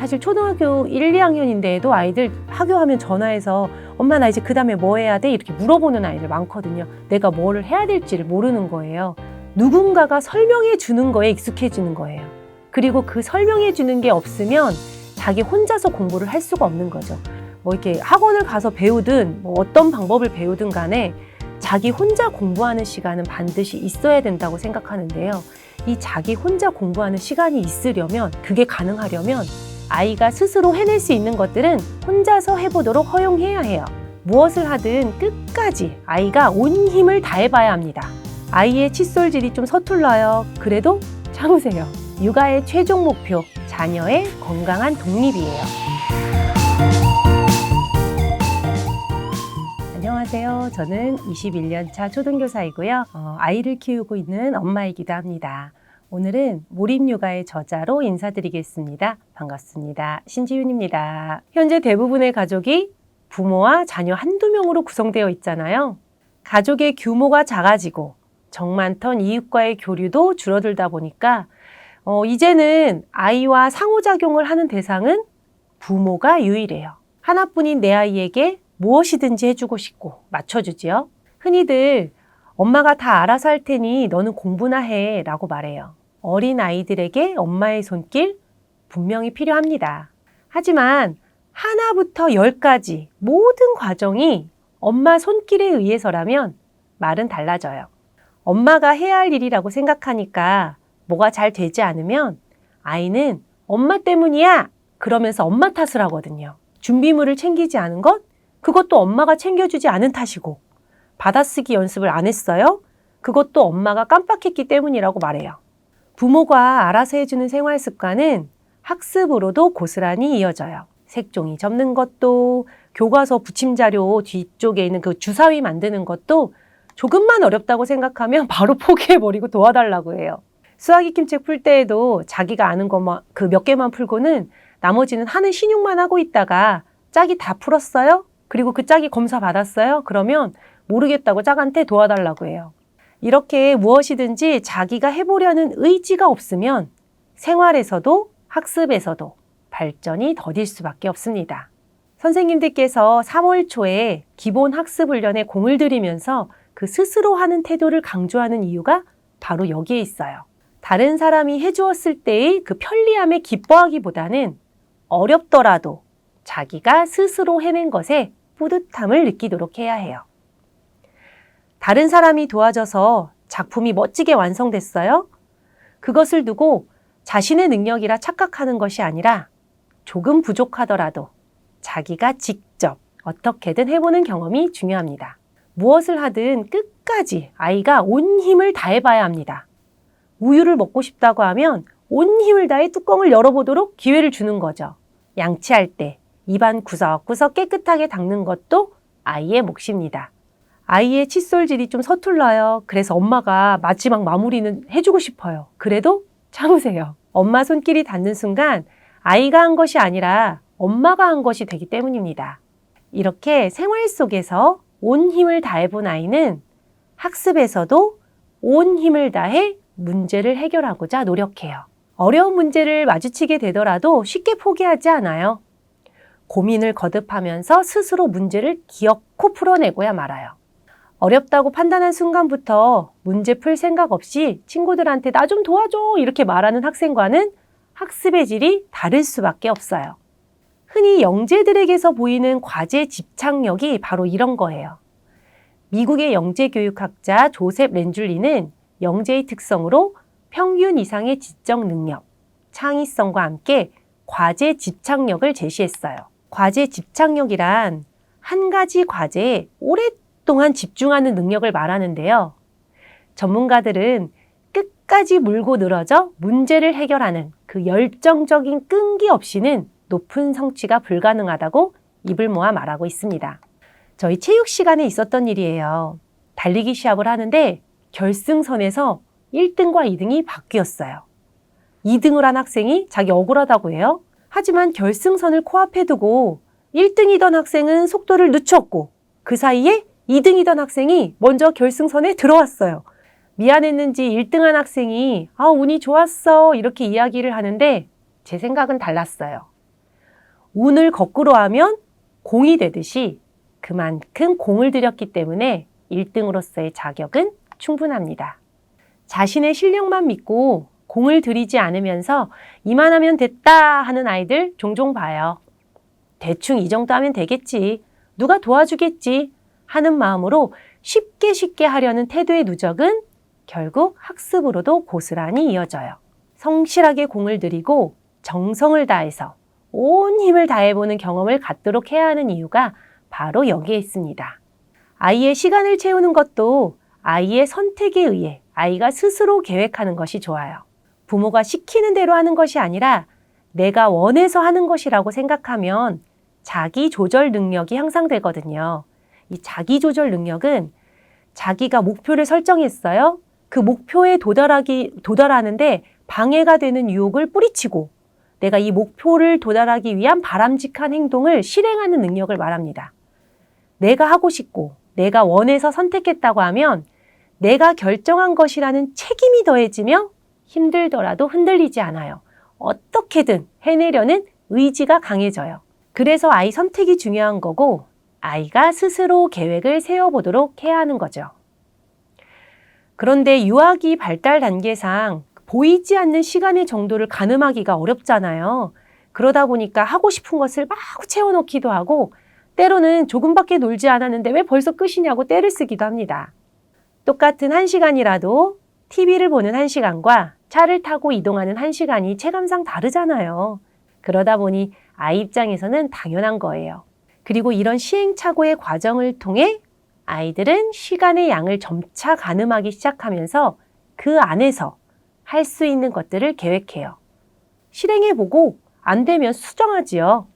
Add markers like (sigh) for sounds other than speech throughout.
사실 초등학교 1, 2학년인데도 아이들 학교하면 전화해서 엄마 나 이제 그 다음에 뭐 해야 돼? 이렇게 물어보는 아이들 많거든요. 내가 뭐를 해야 될지를 모르는 거예요. 누군가가 설명해 주는 거에 익숙해지는 거예요. 그리고 그 설명해 주는 게 없으면 자기 혼자서 공부를 할 수가 없는 거죠. 뭐 이렇게 학원을 가서 배우든 뭐 어떤 방법을 배우든 간에 자기 혼자 공부하는 시간은 반드시 있어야 된다고 생각하는데요. 이 자기 혼자 공부하는 시간이 있으려면 그게 가능하려면 아이가 스스로 해낼 수 있는 것들은 혼자서 해보도록 허용해야 해요. 무엇을 하든 끝까지 아이가 온 힘을 다해봐야 합니다. 아이의 칫솔질이 좀 서툴러요. 그래도 참으세요. 육아의 최종 목표, 자녀의 건강한 독립이에요. 안녕하세요. 저는 21년 차 초등교사이고요. 어, 아이를 키우고 있는 엄마이기도 합니다. 오늘은 몰입육아의 저자로 인사드리겠습니다. 반갑습니다. 신지윤입니다. 현재 대부분의 가족이 부모와 자녀 한두 명으로 구성되어 있잖아요. 가족의 규모가 작아지고 정 많던 이웃과의 교류도 줄어들다 보니까 어, 이제는 아이와 상호작용을 하는 대상은 부모가 유일해요. 하나뿐인 내 아이에게 무엇이든지 해주고 싶고 맞춰주지요. 흔히들 엄마가 다 알아서 할 테니 너는 공부나 해 라고 말해요. 어린 아이들에게 엄마의 손길 분명히 필요합니다. 하지만 하나부터 열까지 모든 과정이 엄마 손길에 의해서라면 말은 달라져요. 엄마가 해야 할 일이라고 생각하니까 뭐가 잘 되지 않으면 아이는 엄마 때문이야! 그러면서 엄마 탓을 하거든요. 준비물을 챙기지 않은 것? 그것도 엄마가 챙겨주지 않은 탓이고, 받아쓰기 연습을 안 했어요? 그것도 엄마가 깜빡했기 때문이라고 말해요. 부모가 알아서 해주는 생활 습관은 학습으로도 고스란히 이어져요. 색종이 접는 것도, 교과서 붙임 자료 뒤쪽에 있는 그 주사위 만드는 것도 조금만 어렵다고 생각하면 (laughs) 바로 포기해버리고 도와달라고 해요. 수학 익힘책 풀 때에도 자기가 아는 것만 그 몇 개만 풀고는 나머지는 하는 신용만 하고 있다가 짝이 다 풀었어요? 그리고 그 짝이 검사 받았어요? 그러면 모르겠다고 짝한테 도와달라고 해요. 이렇게 무엇이든지 자기가 해보려는 의지가 없으면 생활에서도 학습에서도 발전이 더딜 수밖에 없습니다. 선생님들께서 3월 초에 기본 학습 훈련에 공을 들이면서 그 스스로 하는 태도를 강조하는 이유가 바로 여기에 있어요. 다른 사람이 해주었을 때의 그 편리함에 기뻐하기보다는 어렵더라도 자기가 스스로 해낸 것에 뿌듯함을 느끼도록 해야 해요. 다른 사람이 도와줘서 작품이 멋지게 완성됐어요? 그것을 두고 자신의 능력이라 착각하는 것이 아니라 조금 부족하더라도 자기가 직접 어떻게든 해보는 경험이 중요합니다. 무엇을 하든 끝까지 아이가 온 힘을 다해봐야 합니다. 우유를 먹고 싶다고 하면 온 힘을 다해 뚜껑을 열어보도록 기회를 주는 거죠. 양치할 때 입안 구석구석 깨끗하게 닦는 것도 아이의 몫입니다. 아이의 칫솔질이 좀 서툴러요. 그래서 엄마가 마지막 마무리는 해주고 싶어요. 그래도 참으세요. 엄마 손길이 닿는 순간 아이가 한 것이 아니라 엄마가 한 것이 되기 때문입니다. 이렇게 생활 속에서 온 힘을 다해본 아이는 학습에서도 온 힘을 다해 문제를 해결하고자 노력해요. 어려운 문제를 마주치게 되더라도 쉽게 포기하지 않아요. 고민을 거듭하면서 스스로 문제를 기어코 풀어내고야 말아요. 어렵다고 판단한 순간부터 문제 풀 생각 없이 친구들한테 나 좀 도와줘 이렇게 말하는 학생과는 학습의 질이 다를 수밖에 없어요. 흔히 영재들에게서 보이는 과제 집착력이 바로 이런 거예요. 미국의 영재 교육학자 조셉 렌줄리는 영재의 특성으로 평균 이상의 지적 능력, 창의성과 함께 과제 집착력을 제시했어요. 과제 집착력이란 한 가지 과제에 오랫 동안 집중하는 능력을 말하는데요. 전문가들은 끝까지 물고 늘어져 문제를 해결하는 그 열정적인 끈기 없이는 높은 성취가 불가능하다고 입을 모아 말하고 있습니다. 저희 체육 시간에 있었던 일이에요. 달리기 시합을 하는데 결승선에서 1등과 2등이 바뀌었어요. 2등을 한 학생이 자기 억울하다고 해요. 하지만 결승선을 코앞에 두고 1등이던 학생은 속도를 늦췄고 그 사이에 2등이던 학생이 먼저 결승선에 들어왔어요. 미안했는지 1등한 학생이 아, 운이 좋았어. 이렇게 이야기를 하는데 제 생각은 달랐어요. 운을 거꾸로 하면 공이 되듯이 그만큼 공을 들였기 때문에 1등으로서의 자격은 충분합니다. 자신의 실력만 믿고 공을 들이지 않으면서 이만하면 됐다 하는 아이들 종종 봐요. 대충 이 정도 하면 되겠지. 누가 도와주겠지. 하는 마음으로 쉽게 쉽게 하려는 태도의 누적은 결국 학습으로도 고스란히 이어져요. 성실하게 공을 들이고 정성을 다해서 온 힘을 다해보는 경험을 갖도록 해야 하는 이유가 바로 여기에 있습니다. 아이의 시간을 채우는 것도 아이의 선택에 의해 아이가 스스로 계획하는 것이 좋아요. 부모가 시키는 대로 하는 것이 아니라 내가 원해서 하는 것이라고 생각하면 자기 조절 능력이 향상되거든요. 이 자기 조절 능력은 자기가 목표를 설정했어요. 그 목표에 도달하기, 도달하는데 방해가 되는 유혹을 뿌리치고 내가 이 목표를 도달하기 위한 바람직한 행동을 실행하는 능력을 말합니다. 내가 하고 싶고 내가 원해서 선택했다고 하면 내가 결정한 것이라는 책임이 더해지며 힘들더라도 흔들리지 않아요. 어떻게든 해내려는 의지가 강해져요. 그래서 아이 선택이 중요한 거고 아이가 스스로 계획을 세워보도록 해야 하는 거죠. 그런데 유아기 발달 단계상 보이지 않는 시간의 정도를 가늠하기가 어렵잖아요. 그러다 보니까 하고 싶은 것을 막 채워넣기도 하고 때로는 조금밖에 놀지 않았는데 왜 벌써 끝이냐고 때를 쓰기도 합니다. 똑같은 한 시간이라도 TV를 보는 한 시간과 차를 타고 이동하는 한 시간이 체감상 다르잖아요. 그러다 보니 아이 입장에서는 당연한 거예요. 그리고 이런 시행착오의 과정을 통해 아이들은 시간의 양을 점차 가늠하기 시작하면서 그 안에서 할 수 있는 것들을 계획해요. 실행해보고 안 되면 수정하지요.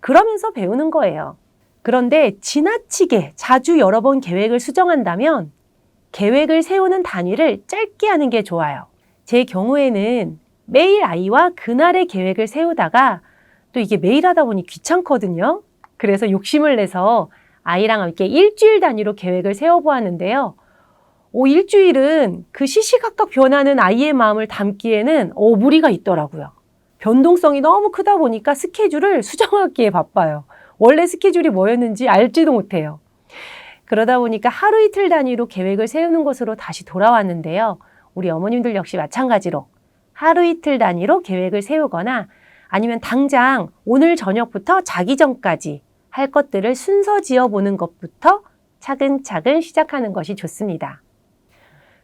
그러면서 배우는 거예요. 그런데 지나치게 자주 여러 번 계획을 수정한다면 계획을 세우는 단위를 짧게 하는 게 좋아요. 제 경우에는 매일 아이와 그날의 계획을 세우다가 또 이게 매일 하다 보니 귀찮거든요. 그래서 욕심을 내서 아이랑 함께 일주일 단위로 계획을 세워보았는데요. 오, 일주일은 그 시시각각 변하는 아이의 마음을 담기에는 어, 무리가 있더라고요. 변동성이 너무 크다 보니까 스케줄을 수정하기에 바빠요. 원래 스케줄이 뭐였는지 알지도 못해요. 그러다 보니까 하루 이틀 단위로 계획을 세우는 것으로 다시 돌아왔는데요. 우리 어머님들 역시 마찬가지로 하루 이틀 단위로 계획을 세우거나 아니면 당장 오늘 저녁부터 자기 전까지 할 것들을 순서 지어 보는 것부터 차근차근 시작하는 것이 좋습니다.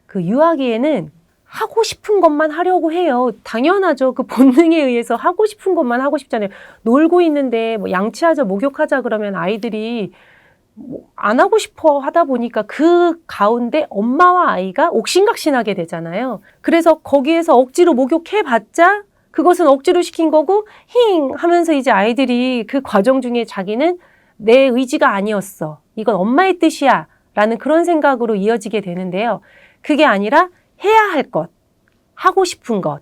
그 유아기에는 하고 싶은 것만 하려고 해요. 당연하죠. 그 본능에 의해서 하고 싶은 것만 하고 싶잖아요. 놀고 있는데 뭐 양치하자, 목욕하자 그러면 아이들이 뭐 안 하고 싶어 하다 보니까 그 가운데 엄마와 아이가 옥신각신하게 되잖아요. 그래서 거기에서 억지로 목욕해봤자 그것은 억지로 시킨 거고 힝 하면서 이제 아이들이 그 과정 중에 자기는 내 의지가 아니었어. 이건 엄마의 뜻이야. 라는 그런 생각으로 이어지게 되는데요. 그게 아니라 해야 할 것, 하고 싶은 것,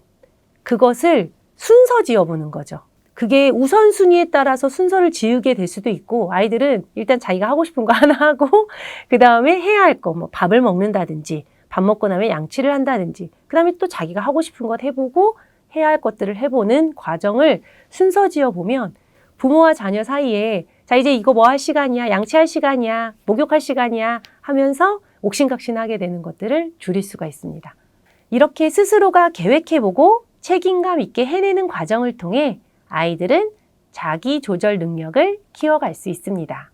그것을 순서 지어보는 거죠. 그게 우선순위에 따라서 순서를 지우게 될 수도 있고 아이들은 일단 자기가 하고 싶은 거 (laughs) 하나 하고 그 다음에 해야 할 거, 뭐 밥을 먹는다든지 밥 먹고 나면 양치를 한다든지 그 다음에 또 자기가 하고 싶은 것 해보고 해야 할 것들을 해보는 과정을 순서 지어 보면 부모와 자녀 사이에 자 이제 이거 뭐 할 시간이야 양치할 시간이야 목욕할 시간이야 하면서 옥신각신하게 되는 것들을 줄일 수가 있습니다. 이렇게 스스로가 계획해보고 책임감 있게 해내는 과정을 통해 아이들은 자기 조절 능력을 키워갈 수 있습니다.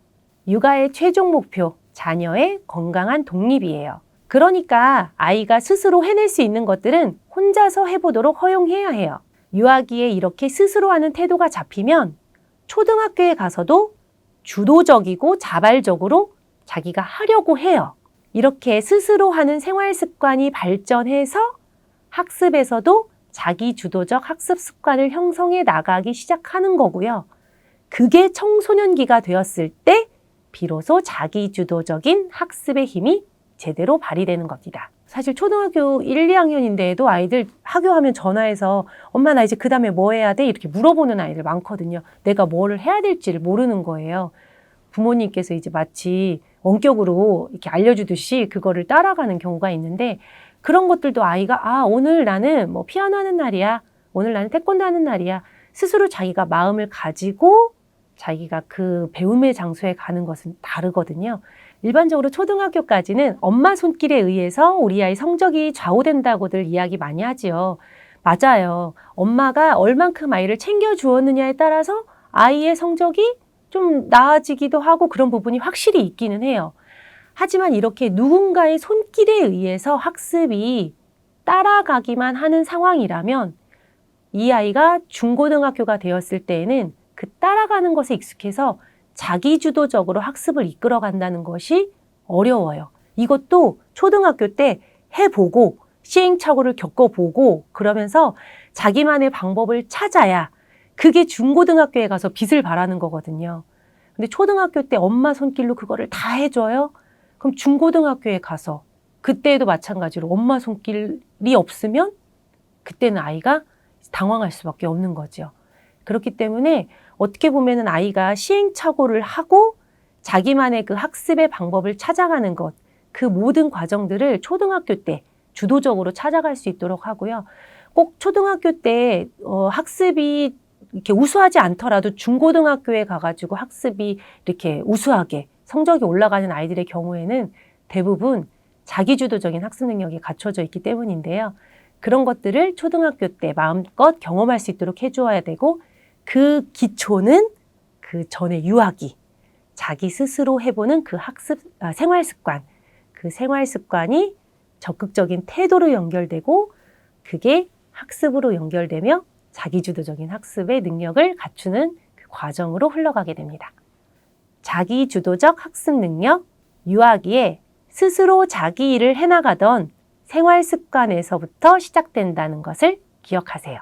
육아의 최종 목표, 자녀의 건강한 독립이에요. 그러니까 아이가 스스로 해낼 수 있는 것들은 혼자서 해보도록 허용해야 해요. 유아기에 이렇게 스스로 하는 태도가 잡히면 초등학교에 가서도 주도적이고 자발적으로 자기가 하려고 해요. 이렇게 스스로 하는 생활 습관이 발전해서 학습에서도 자기 주도적 학습 습관을 형성해 나가기 시작하는 거고요. 그게 청소년기가 되었을 때 비로소 자기 주도적인 학습의 힘이 제대로 발휘되는 겁니다. 사실 초등학교 1, 2학년인데도 아이들 학교하면 전화해서 엄마 나 이제 그 다음에 뭐 해야 돼? 이렇게 물어보는 아이들 많거든요. 내가 뭐를 해야 될지를 모르는 거예요. 부모님께서 이제 마치 원격으로 이렇게 알려주듯이 그거를 따라가는 경우가 있는데 그런 것들도 아이가 아 오늘 나는 뭐 피아노 하는 날이야 오늘 나는 태권도 하는 날이야 스스로 자기가 마음을 가지고 자기가 그 배움의 장소에 가는 것은 다르거든요. 일반적으로 초등학교까지는 엄마 손길에 의해서 우리 아이 성적이 좌우된다고들 이야기 많이 하지요. 맞아요. 엄마가 얼만큼 아이를 챙겨 주었느냐에 따라서 아이의 성적이 좀 나아지기도 하고 그런 부분이 확실히 있기는 해요. 하지만 이렇게 누군가의 손길에 의해서 학습이 따라가기만 하는 상황이라면 이 아이가 중고등학교가 되었을 때에는 그 따라가는 것에 익숙해서 자기주도적으로 학습을 이끌어 간다는 것이 어려워요. 이것도 초등학교 때 해보고 시행착오를 겪어보고 그러면서 자기만의 방법을 찾아야 그게 중고등학교에 가서 빛을 발하는 거거든요. 근데 초등학교 때 엄마 손길로 그거를 다 해줘요? 그럼 중고등학교에 가서 그때에도 마찬가지로 엄마 손길이 없으면 그때는 아이가 당황할 수밖에 없는 거죠. 그렇기 때문에 어떻게 보면은 아이가 시행착오를 하고 자기만의 그 학습의 방법을 찾아가는 것, 그 모든 과정들을 초등학교 때 주도적으로 찾아갈 수 있도록 하고요. 꼭 초등학교 때 어, 학습이 이렇게 우수하지 않더라도 중고등학교에 가가지고 학습이 이렇게 우수하게 성적이 올라가는 아이들의 경우에는 대부분 자기주도적인 학습 능력이 갖춰져 있기 때문인데요. 그런 것들을 초등학교 때 마음껏 경험할 수 있도록 해주어야 되고 그 기초는 그 전에 유아기, 자기 스스로 해보는 그 학습, 아, 생활 습관, 그 생활 습관이 적극적인 태도로 연결되고 그게 학습으로 연결되며 자기주도적인 학습의 능력을 갖추는 그 과정으로 흘러가게 됩니다. 자기주도적 학습 능력, 유아기에 스스로 자기 일을 해나가던 생활 습관에서부터 시작된다는 것을 기억하세요.